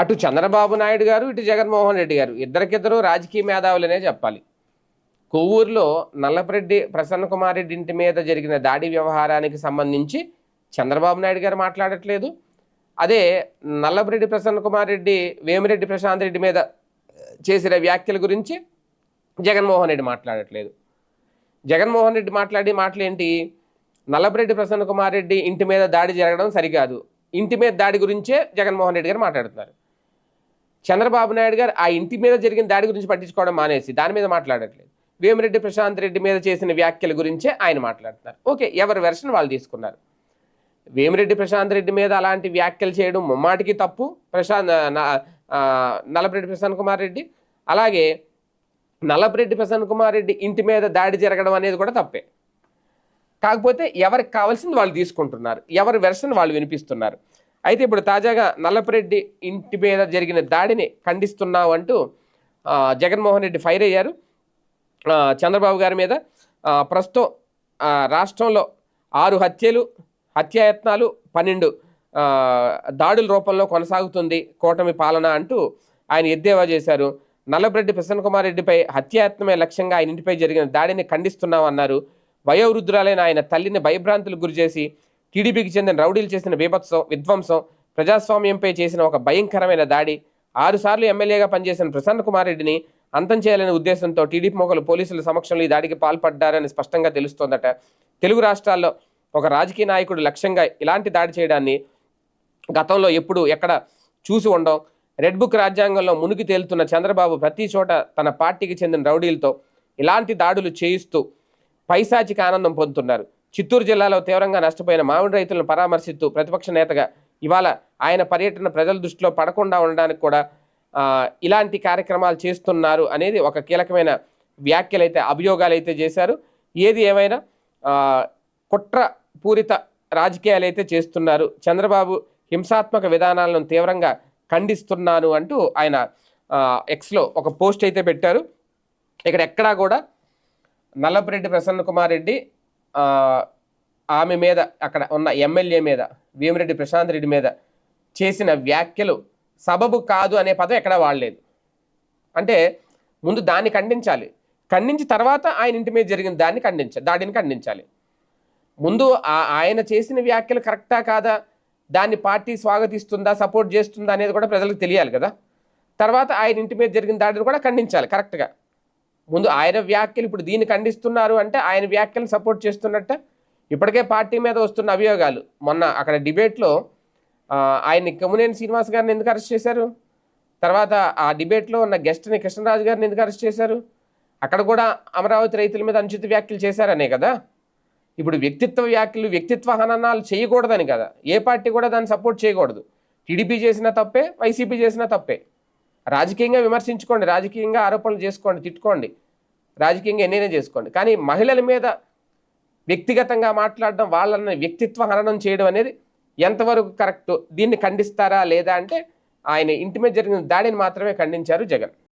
అటు చంద్రబాబు నాయుడు గారు ఇటు జగన్మోహన్ రెడ్డి గారు. ఇద్దరికిద్దరూ రాజకీయ మేధావులనే చెప్పాలి. కొవ్వూరులో నల్లపరెడ్డి ప్రసన్న కుమార్ రెడ్డి ఇంటి మీద జరిగిన దాడి వ్యవహారానికి సంబంధించి చంద్రబాబు నాయుడు గారు మాట్లాడట్లేదు. అదే నల్లపరెడ్డి ప్రసన్న కుమార్ రెడ్డి వేమిరెడ్డి ప్రశాంత్ రెడ్డి మీద చేసిన వ్యాఖ్యల గురించి జగన్మోహన్ రెడ్డి మాట్లాడట్లేదు. జగన్మోహన్ రెడ్డి మాట్లాడి మాటలేంటి? నల్లపరెడ్డి ప్రసన్న కుమార్ రెడ్డి ఇంటి మీద దాడి జరగడం సరికాదు. ఇంటి మీద దాడి గురించే జగన్మోహన్ రెడ్డి గారు మాట్లాడుతున్నారు. చంద్రబాబు నాయుడు గారు ఆ ఇంటి మీద జరిగిన దాడి గురించి పట్టించుకోవడం మానేసి దాని మీద మాట్లాడట్లేదు. వేమిరెడ్డి ప్రశాంత్ రెడ్డి మీద చేసిన వ్యాఖ్యల గురించే ఆయన మాట్లాడుతున్నారు. ఓకే ఎవరి వెర్షన్ వాళ్ళు తీసుకున్నారు? వేమిరెడ్డి ప్రశాంత్ రెడ్డి మీద అలాంటి వ్యాఖ్యలు చేయడం ముమ్మాటికి తప్పు. ప్రశాంత్ న- ప్రశాంత్ కుమార్ రెడ్డి. అలాగే నలపరెడ్డి ప్రసన్న కుమార్ రెడ్డి ఇంటి మీద దాడి జరగడం అనేది కూడా తప్పే. కాకపోతే ఎవరికి కావాల్సింది వాళ్ళు తీసుకుంటున్నారు. ఎవరి వెర్షన్ వాళ్ళు వినిపిస్తున్నారు. అయితే ఇప్పుడు తాజాగా నల్లపరెడ్డి ఇంటి మీద జరిగిన దాడిని ఖండిస్తున్నావు అంటూ జగన్మోహన్ రెడ్డి ఫైర్ అయ్యారు. చంద్రబాబు గారి మీద ప్రస్తుతం రాష్ట్రంలో ఆరు హత్యలు హత్యాయత్నాలు పన్నెండు దాడుల రూపంలో కొనసాగుతుంది కూటమి పాలన అంటూ ఆయన ఎద్దేవా చేశారు. నల్లబ్రెడ్డి ప్రసన్న కుమార్ రెడ్డిపై హత్యాయత్నమే లక్ష్యంగా ఆయన ఇంటిపై జరిగిన దాడిని ఖండిస్తున్నామన్నారు వయోవృద్ధురాలైన ఆయన తల్లిని భయభ్రాంతులకు గురిచేసి టీడీపీకి చెందిన రౌడీలు చేసిన బీభత్సం విధ్వంసం ప్రజాస్వామ్యంపై చేసిన ఒక భయంకరమైన దాడి ఆరుసార్లు ఎమ్మెల్యేగా పనిచేసిన ప్రసన్న కుమార్ రెడ్డిని అంతం చేయాలనే ఉద్దేశంతో టీడీపీ మొగలు పోలీసుల సమక్షంలో ఈ దాడికి పాల్పడ్డారని స్పష్టంగా తెలుస్తోందట. తెలుగు రాష్ట్రాల్లో ఒక రాజకీయ నాయకుడు లక్ష్యంగా ఇలాంటి దాడి చేయడాన్ని గతంలో ఎప్పుడు ఎక్కడ చూసి ఉండం రెడ్ బుక్ రాజ్యాంగంలో మునిగి తేలుతున్న చంద్రబాబు ప్రతి చోట తన పార్టీకి చెందిన రౌడీలతో ఇలాంటి దాడులు చేయిస్తూ పైశాచిక ఆనందం పొందుతున్నారు. చిత్తూరు జిల్లాలో తీవ్రంగా నష్టపోయిన మామిడి రైతులను పరామర్శిస్తూ ప్రతిపక్ష నేతగా ఇవాళ ఆయన పర్యటన ప్రజల దృష్టిలో పడకుండా ఉండడానికి కూడా ఇలాంటి కార్యక్రమాలు చేస్తున్నారు అనేది ఒక కీలకమైన వ్యాఖ్యలు అయితే అభియోగాలు అయితే చేశారు. ఏది ఏమైనా కుట్ర పూరిత రాజకీయాలు అయితే చేస్తున్నారు. చంద్రబాబు హింసాత్మక విధానాలను తీవ్రంగా ఖండిస్తున్నాను అంటూ ఆయన ఎక్స్లో ఒక పోస్ట్ అయితే పెట్టారు. ఇక్కడ ఎక్కడా కూడా నల్లపరెడ్డి ప్రసన్న కుమార్ రెడ్డి ఆమె మీద అక్కడ ఉన్న ఎమ్మెల్యే మీద వేమిరెడ్డి ప్రశాంత్ రెడ్డి మీద చేసిన వ్యాఖ్యలు సబబు కాదు అనే పదం ఎక్కడా వాడలేదు. అంటే ముందు దాన్ని ఖండించాలి. ఖండించి తర్వాత ఆయన ఇంటి మీద జరిగిన దాన్ని ఖండించాలి దాడిని ఖండించాలి. ముందు ఆయన చేసిన వ్యాఖ్యలు కరెక్టా కాదా? దాన్ని పార్టీ స్వాగతిస్తుందా? సపోర్ట్ చేస్తుందా? అనేది కూడా ప్రజలకు తెలియాలి కదా. తర్వాత ఆయన ఇంటి మీద జరిగిన దాడిని కూడా ఖండించాలి కరెక్ట్గా. ముందు ఆయన వ్యాఖ్యలు ఇప్పుడు దీన్ని ఖండిస్తున్నారు అంటే ఆయన వ్యాఖ్యలు సపోర్ట్ చేస్తున్నట్ట. ఇప్పటికే పార్టీ మీద వస్తున్న అభియోగాలు. మొన్న అక్కడ డిబేట్లో ఆయన్ని కమ్మునేని శ్రీనివాస్ గారిని ఎందుకు అరెస్ట్ చేశారు? తర్వాత ఆ డిబేట్లో ఉన్న గెస్ట్ని కృష్ణరాజు గారిని ఎందుకు అరెస్ట్ చేశారు? అక్కడ కూడా అమరావతి రైతుల మీద అనుచిత వ్యాఖ్యలు చేశారనే కదా? ఇప్పుడు వ్యక్తిత్వ వ్యాఖ్యలు వ్యక్తిత్వ హననాలు చేయకూడదని కదా? ఏ పార్టీ కూడా దాన్ని సపోర్ట్ చేయకూడదు. టీడీపీ చేసిన తప్పే వైసీపీ చేసిన తప్పే. రాజకీయంగా విమర్శించుకోండి రాజకీయంగా ఆరోపణలు చేసుకోండి తిట్టుకోండి రాజకీయంగా ఎన్నైనా చేసుకోండి. కానీ మహిళల మీద వ్యక్తిగతంగా మాట్లాడడం వాళ్ళని వ్యక్తిత్వ హననం చేయడం అనేది ఎంతవరకు కరెక్ట్? దీన్ని ఖండిస్తారా లేదా అంటే ఆయన ఇంటి మీద జరిగిన దాడిని మాత్రమే ఖండించారు జగన్.